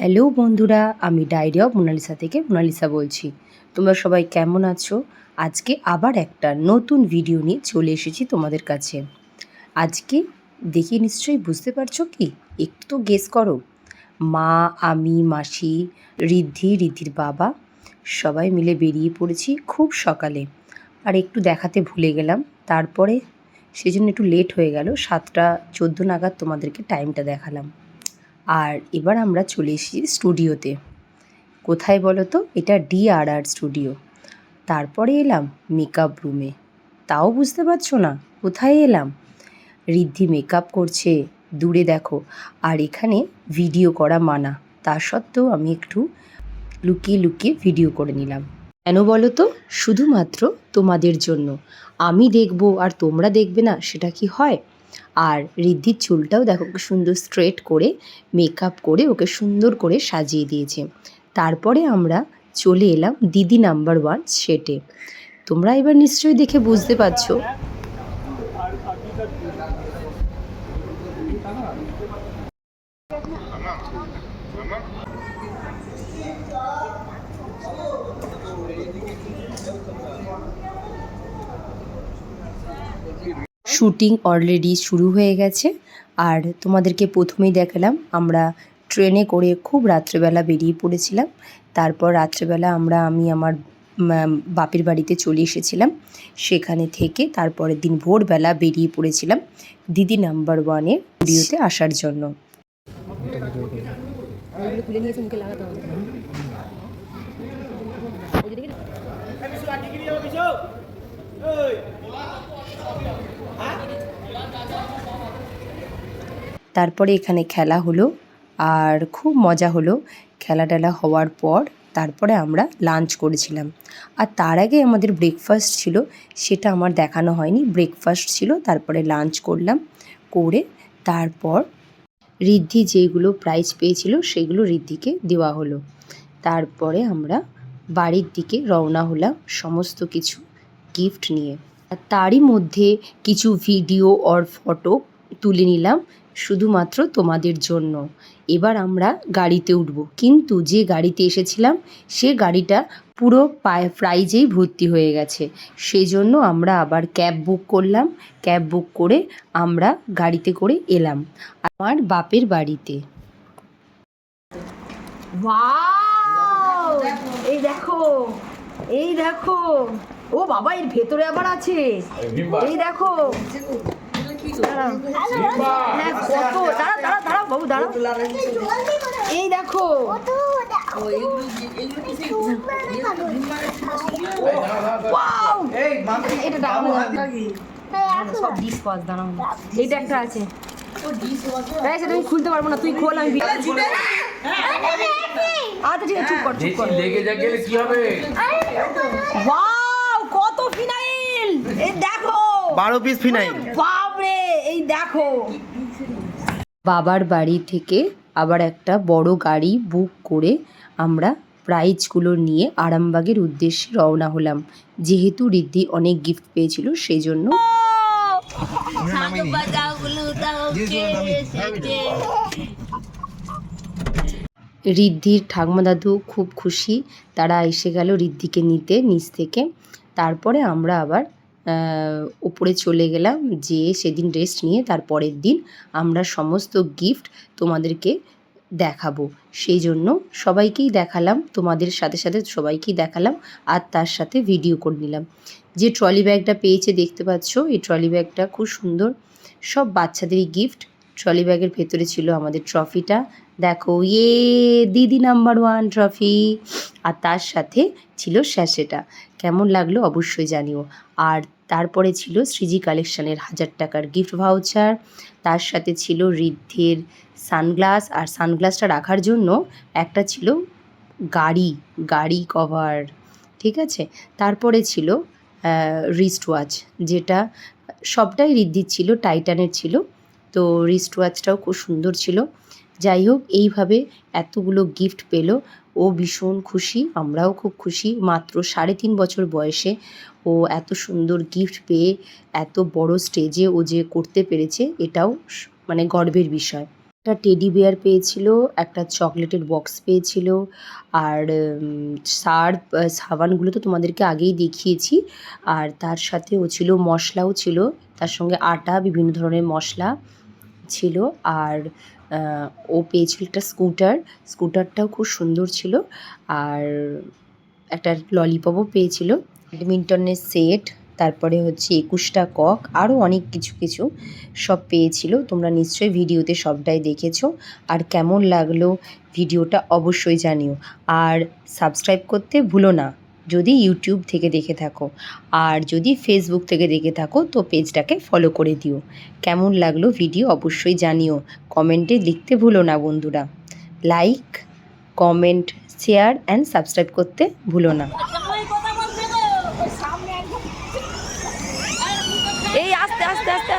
Hello বন্ধুরা, আমি diary of Monalisa থেকে মোনালিসা বলছি। তোমরা সবাই কেমন আছো? আজকে আবার একটা নতুন ভিডিও নিয়ে চলে এসেছি তোমাদের কাছে। আজকে দেখে নিশ্চয়ই বুঝতে পারছ কি? একটু তো গেস করো। মা, আমি, মাসি, ঋদ্ধি, ঋদ্ধির বাবা, সবাই মিলে বেরিয়ে পড়েছি খুব সকালে। আর একটু দেখাতে ভুলে গেলাম। তারপরে সেজন্য একটু লেট হয়ে গেল। সাতটা চোদ্দ নাগাদ তোমাদেরকে টাইমটা দেখালাম। আর এবার আমরা চলে এসেছি স্টুডিওতে। কোথায় বলো তো? এটা ডিআরআর স্টুডিও। তারপরে এলাম মেকআপ রুমে। তাও বুঝতে পারছ না? কোথায় এলাম? ঋদ্ধি মেকআপ করছে। দূরে দেখো। আর এখানে ভিডিও করা মানা। তা সত্ত্বেও আমি একটু লুকিয়ে লুকিয়ে ভিডিও করে নিলাম। কেন বলো তো? শুধুমাত্র তোমাদের জন্য। আমি দেখব আর তোমরা দেখবে না, সেটা কি হয়? আর ঋদ্ধির চুলটাও দেখো সুন্দর স্ট্রেট করে মেকআপ করে ওকে সুন্দর করে সাজিয়ে দিয়েছে। তারপরে আমরা চলে এলাম দিদি নাম্বার ওয়ান সেটে তোমরা এবার নিশ্চয়ই দেখে বুঝতে পারছ শুটিং অলরেডি শুরু হয়ে গেছে। আর তোমাদেরকে প্রথমেই দেখালাম, আমরা ট্রেনে করে খুব রাত্রেবেলা বেরিয়ে পড়েছিলাম। তারপর রাত্রেবেলা আমরা, আমি, আমার বাপের বাড়িতে চলে এসেছিলাম। সেখানে থেকে তারপরের দিন ভোরবেলা বেরিয়ে পড়েছিলাম দিদি নাম্বার ওয়ানের ভিডিওতে আসার জন্য। তারপরে এখানে খেলা হলো আর খুব মজা হলো। খেলা টেলা হওয়ার পর তারপরে আমরা লাঞ্চ করেছিলাম। আর তার আগে আমাদের ব্রেকফাস্ট ছিল, সেটা আমার দেখানো হয়নি। ব্রেকফাস্ট ছিল, তারপরে লাঞ্চ করলাম, করে তারপর ঋদ্ধি যেগুলো প্রাইজ পেয়েছিল, সেগুলো ঋদ্ধিকে দেওয়া হলো। তারপরে আমরা বাড়ির দিকে রওনা হলাম সমস্ত কিছু গিফট নিয়ে। তারই মধ্যে কিছু ভিডিও অর ফটো তুলে নিলাম। শুধুমাত্র তোমাদের জন্য। এবার আমরা গাড়িতে উঠব। কিন্তু যে গাড়িতে এসেছিলাম সে গাড়িটা পুরো পায়ে প্রাইজেই ভর্তি হয়ে গেছে। সেই জন্য আমরা আবার ক্যাব বুক করলাম। ক্যাব বুক করে আমরা গাড়িতে করে এলাম আমার বাপের বাড়িতে। এই দেখো এই দেখো। ও বাবা এর ভেতরে আবার আছে। এই দেখো। হ্যাঁ কত দাঁড়া দাঁড়া দাঁড়াও বাবু দাঁড়াও। এই দেখো। এটা সব দাঁড়াও। এইটা একটা আছে। আমি খুলতে পারব না তুই খোল আমি আচ্ছা ঠিক আছে চুপ কর চুপ কর। লেগে যা গেলে কি হবে। ওয়াও কত ফিনাইল এই দেখো। বারো পিস ফিনাইল। বাপরে এই দেখো। বাবার বাড়ি থেকে আবার একটা বড় গাড়ি বুক করে আমরা প্রাইজগুলো নিয়ে আরামবাগের উদ্দেশ্যে রওনা হলাম। যেহেতু রিদ্ধি অনেক গিফট পেয়েছিল সেই জন্য রিদ্ধির ঠাকুমা দাদু খুব খুশি। তারা এসে গেল রিদ্ধিকে নিতে নিচ থেকে। তারপরে আমরা আবার উপরে চলে গেলাম যে সেদিন রেস্ট নিয়ে তারপরের দিন আমরা সমস্ত গিফট তোমাদেরকে দেখাবো। সেই জন্য সবাইকেই দেখালাম, তোমাদের সাথে সাথে সবাইকেই দেখালাম আর তার সাথে ভিডিও করে নিলাম। যে ট্রলি ব্যাগটা পেয়েছে দেখতে পাচ্ছ, এই ট্রলি ব্যাগটা খুব সুন্দর। সব বাচ্চাদেরই গিফট ট্রলি ব্যাগের ভেতরে ছিল আমাদের ট্রফিটা দেখো ইয়ে দিদি নাম্বার ওয়ান ট্রফি আর তার সাথে ছিল স্যাশেটা কেমন লাগল অবশ্যই জানিও। আর তারপরে ছিল শ্রীজি কালেকশনের হাজার টাকার গিফট ভাউচার তার সাথে ছিল ঋদ্ধির সানগ্লাস আর সানগ্লাসটা রাখার জন্য একটা ছিল গাড়ি গাড়ি কভার ঠিক আছে? তারপরে ছিল রিস্ট ওয়াচ যেটা সবটাই ঋদ্ধির ছিল টাইটানের ছিল, তো রিস্ট ওয়াচটাও খুব সুন্দর ছিল। যাই হোক, এইভাবে এতগুলো গিফট পেল। ও ভীষণ খুশি, আমরাও খুব খুশি। মাত্র সাড়ে তিন বছর বয়সে ও এত সুন্দর গিফট পেয়ে, এত বড় স্টেজে ও যে করতে পেরেছে, এটাও মানে গর্বের বিষয়। একটা টেডি বিয়ার পেয়েছিল, একটা চকলেটের বক্স পেয়েছিল, আর সার্ফ সাবানগুলো তো তোমাদেরকে আগেই দেখিয়েছি। আর তার সাথে ও ছিল, মশলাও ছিল। তার সঙ্গে আটা, বিভিন্ন ধরনের মশলা ছিল। আর ও পেয়েছিল একটা স্কুটার। স্কুটারটাও খুব সুন্দর ছিল। আর একটা ললিপপও পেয়েছিল। ব্যাডমিন্টনের সেট, তারপরে হচ্ছে একুশটা কক আরও অনেক কিছু কিছু সব পেয়েছিল। তোমরা নিশ্চয়ই ভিডিওতে সবটাই দেখেছ। আর কেমন লাগল ভিডিওটা অবশ্যই জানিও। আর সাবস্ক্রাইব করতে ভুলো না। যদি ইউটিউব থেকে দেখে থাকো। আর যদি ফেসবুক থেকে দেখে থাকো তো পেজটাকে ফলো করে দিও। কেমন লাগল ভিডিও অবশ্যই জানিও। কমেন্টে লিখতে ভুলো না বন্ধুরা। Like comment share and subscribe করতে ভুলো না। এই আস্তে আস্তে আস্তে।